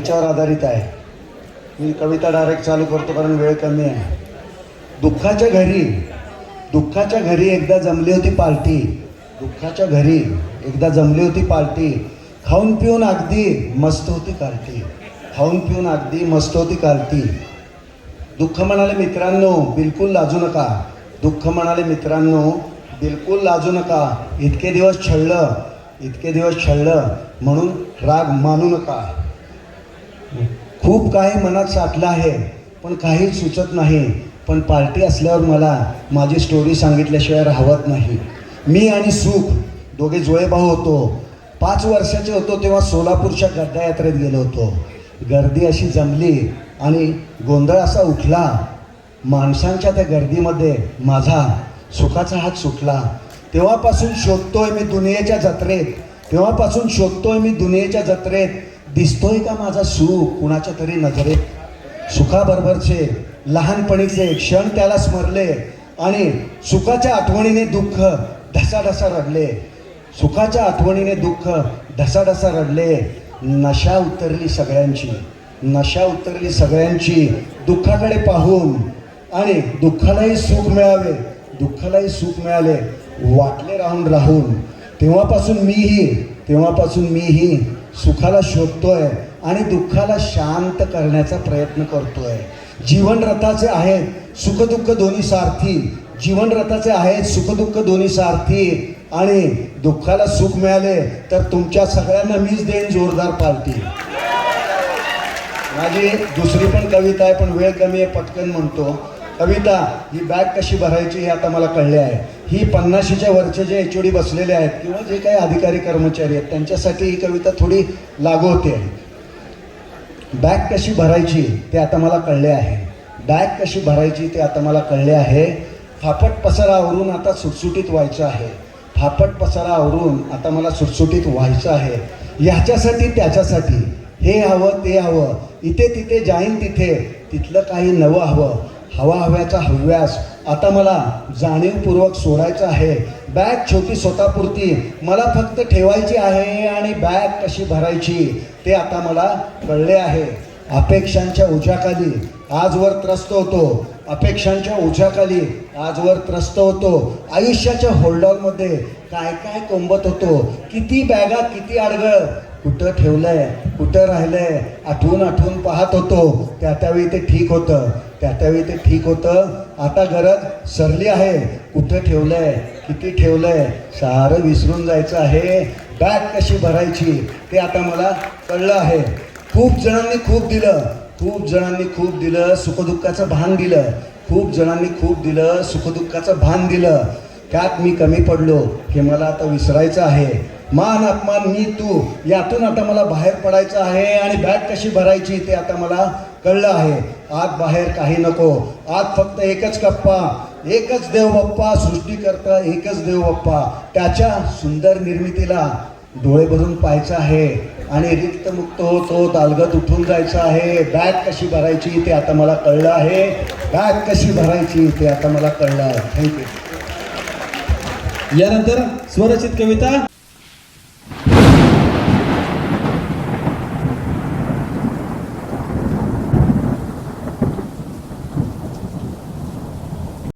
ह्याच्यावर आधारित आहे. मी कविता डायरेक्ट चालू करतो कारण वेळ कमी आहे. दुःखाच्या घरी दुःखाच्या घरी एकदा जमली होती पार्टी. दुःखाच्या घरी एकदा जमली होती पार्टी. खाऊन पिऊन अगदी मस्त होती कार्टी खाऊन पिऊन अगदी मस्त होती कार्टी दुःख म्हणाले मित्रांनो बिलकुल लाजू नका. दुःख म्हणाले मित्रांनो बिलकुल लाजू नका. इतके दिवस छळलं इतके दिवस छळलं म्हणून राग मानू नका. खूप काही मनात साठलं आहे पण काही सुचत नाही. पण पार्टी असल्यावर मला माझी स्टोरी सांगितल्याशिवाय राहत नाही. मी आणि सुख दोघे जुळेभाऊ होतो. पाच वर्षाचे होतो तेव्हा सोलापूरच्या गड्डा यात्रेत गेलो होतो. गर्दी अशी जमली आणि गोंधळ असा उठला. माणसांच्या त्या गर्दीमध्ये माझा सुखाचा हात सुटला. तेव्हापासून शोधतोय मी दुनियेच्या जत्रेत. तेव्हापासून शोधतोय मी दुनियेच्या जत्रेत. दिसतोय का माझा सुख? कुणाच्या तरी नजरेत सुखाबरोबरचे लहानपणीचे क्षण त्याला स्मरले आणि सुखाच्या आठवणीने दुःख ढसाढसा रडले. सुखाच्या आठवणीने दुःख ढसाढसा रडले. नशा उतरली सगळ्यांची नशा उतरली सगळ्यांची. दुःखाकडे पाहून आणि दुःखालाही सुख मिळावे दुःखालाही सुख मिळाले वाटले राहून राहून. तेव्हापासून मीही तेव्हापासून मीही सुखाला शोधतोय आणि दुःखाला शांत करण्याचा प्रयत्न करतोय. जीवनरथाचे आहेत सुखदुःख दोन्ही सारथी. जीवनरथाचे आहेत सुखदुःख दोन्ही सारथी. आणि दुःखाला सुख मिळाले तर तुमच्या सगळ्यांना मीच देईन जोरदार पार्टी माझी दुसरी पण कविता आहे पण वेळ कमी आहे पटकन म्हणतो. कविता ही बॅग कशी भरायची हे आता मला कळले आहे. ही पन्नाशीच्या वरचे जे एच डी बसलेले आहेत किंवा जे काही अधिकारी कर्मचारी आहेत त्यांच्यासाठी ही कविता थोडी लागू होते बॅग कशी भरायची ते आता मला कळले आहे. बॅग कशी भरायची ते आता मला कळले आहे. फापट पसारा आवरून आता सुटसुटीत व्हायचं आहे. फापट पसारा आवरून आता मला सुटसुटीत व्हायचं आहे. ह्याच्यासाठी त्याच्यासाठी हे हवं ते हवं इथे तिथे जाईन तिथे तिथलं काही नवं हवं. हवा हव्याचा हव्यास. आता मला जाणीवपूर्वक सोडायचं आहे. बॅग छोटी स्वतःपुरती. मला फक्त ठेवायची आहे आणि बॅग कशी भरायची ते आता मला कळले आहे. अपेक्षांच्या ओझ्याखाली आजवर त्रस्त होतो. अपेक्षांच्या ओझ्याखाली आजवर त्रस्त होतो. आयुष्याच्या होल्डॉलमध्ये काय काय कोंबत होतो. किती बॅगा किती अडगळ कुठं ठेवलंय कुठं राहिलंय आठवून आठवून पाहत होतो. त्या त्यावेळी ते ठीक होतं. त्या त्यावेळी ते ठीक होतं. आता गरज सरली आहे. कुठं ठेवलंय किती ठेवलंय सारं विसरून जायचं आहे. बॅग कशी भरायची ते आता मला कळलं आहे. खूप जणांनी खूप दिलं. खूप जणांनी खूप दिलं सुखदुःखाचं भान दिलं. खूप जणांनी खूप दिलं सुखदुःखाचं भान दिलं. त्यात मी कमी पडलो हे मला आता विसरायचं आहे. मान अपमान मी तू यातून आता मला बाहेर पडायचं आहे आणि बॅग कशी भरायची ते आता मला कळलं आहे. आत बाहेर काही नको. आत फक्त एकच कप्पा एकच देव बाप्पा सृष्टी करता एकच देव बाप्पा त्याच्या सुंदर निर्मितीला डोळे भरून पाहायचं आहे आणि रिक्त मुक्त होतो तालगत उठून जायचं आहे. बॅग कशी भरायची ते आता मला कळलं आहे. बॅग कशी भरायची ते आता मला कळलं आहे. थँक्यू यानंतर स्वरचित कविता